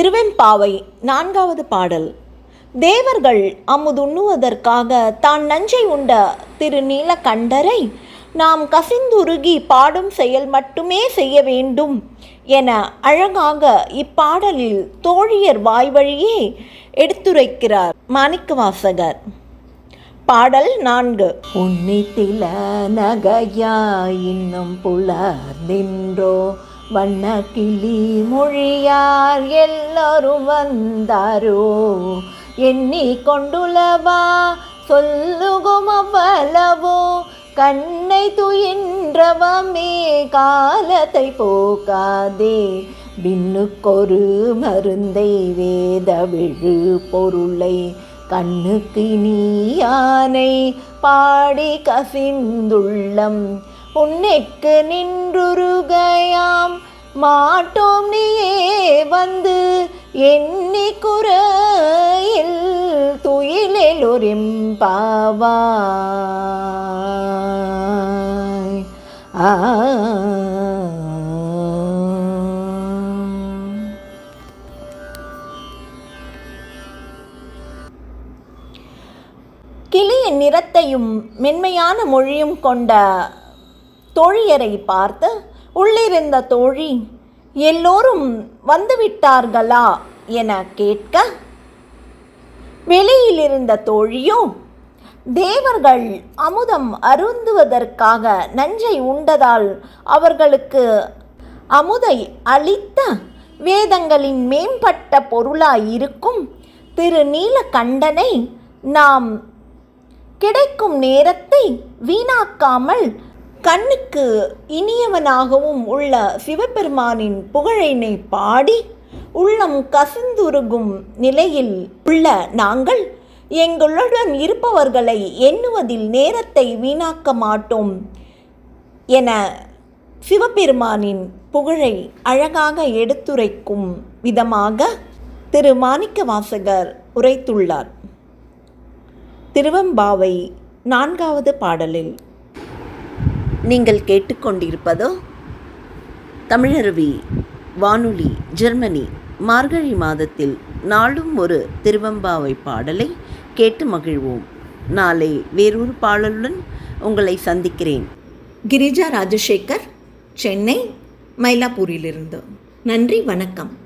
திருவெம்பாவை நான்காவது பாடல். தேவர்கள் அமுதுண்ணுவதற்காக தான் நஞ்சை உண்ட திருநீலகண்டரை நாம் கசிந்துருகி பாடும் செயல் மட்டுமே செய்ய வேண்டும் என அழகாக இப்பாடலில் தோழியர் வாய்வழியே எடுத்துரைக்கிறார் மாணிக்கவாசகர். பாடல் நான்கு. உன்னித்தில நகையா இன்னும் புலர் நின்றோ வண்ண கிளி மொழியார் எல்லோரும் வந்தாரோ? எண்ணி கொண்டுலவா? சொல்லுகும் அவ்வளவோ? கண்ணை துயின்றவமே காலத்தை போக்காதே. விண்ணுக்கொரு மருந்தை வேத விழு பொருளை கண்ணுக்கு நீயானை பாடி கசிந்துள்ளம். உன்னைக்கு நின்றுருகை மாட்டோம் நீயே வந்து எண்ணி குறையில் துயிலில் ஒரிம்பாவாய். ஆ. கிளியின் நிறத்தையும் மென்மையான மொழியும் கொண்ட தோழியரை பார்த்து உள்ளிருந்த தோழி எல்லோரும் வந்துவிட்டார்களா? என கேட்க வெளியிலிருந்த தோழியோ தேவர்கள் அமுதம் அருந்துவதற்காக நஞ்சை உண்டதால் அவர்களுக்கு அமுதை அளித்த வேதங்களின் மேம்பட்ட பொருளாயிருக்கும் திரு நீலகண்டனை நாம் கிடைக்கும் நேரத்தை வீணாக்காமல் கண்ணுக்கு இனியவனாகவும் உள்ள சிவபெருமானின் புகழினை பாடி உள்ளம் கசிந்துருகும் நிலையில் உள்ள நாங்கள் எங்களுடன் இருப்பவர்களை எண்ணுவதில் நேரத்தை வீணாக்க மாட்டோம் என சிவபெருமானின் புகழை அழகாக எடுத்துரைக்கும் விதமாக திரு மாணிக்க வாசகர் உரைத்துள்ளார். திருவம்பாவை நான்காவது பாடலில் நீங்கள் கேட்டுக்கொண்டிருப்பதோ? தமிழருவி வானொலி ஜெர்மனி மார்கழி மாதத்தில் நாளும் ஒரு திருவம்பாவை பாடலை கேட்டு மகிழ்வோம். நாளை வேறொரு பாடலுடன் உங்களை சந்திக்கிறேன். கிரிஜா ராஜசேகர் சென்னை மயிலாப்பூரிலிருந்து. நன்றி வணக்கம்.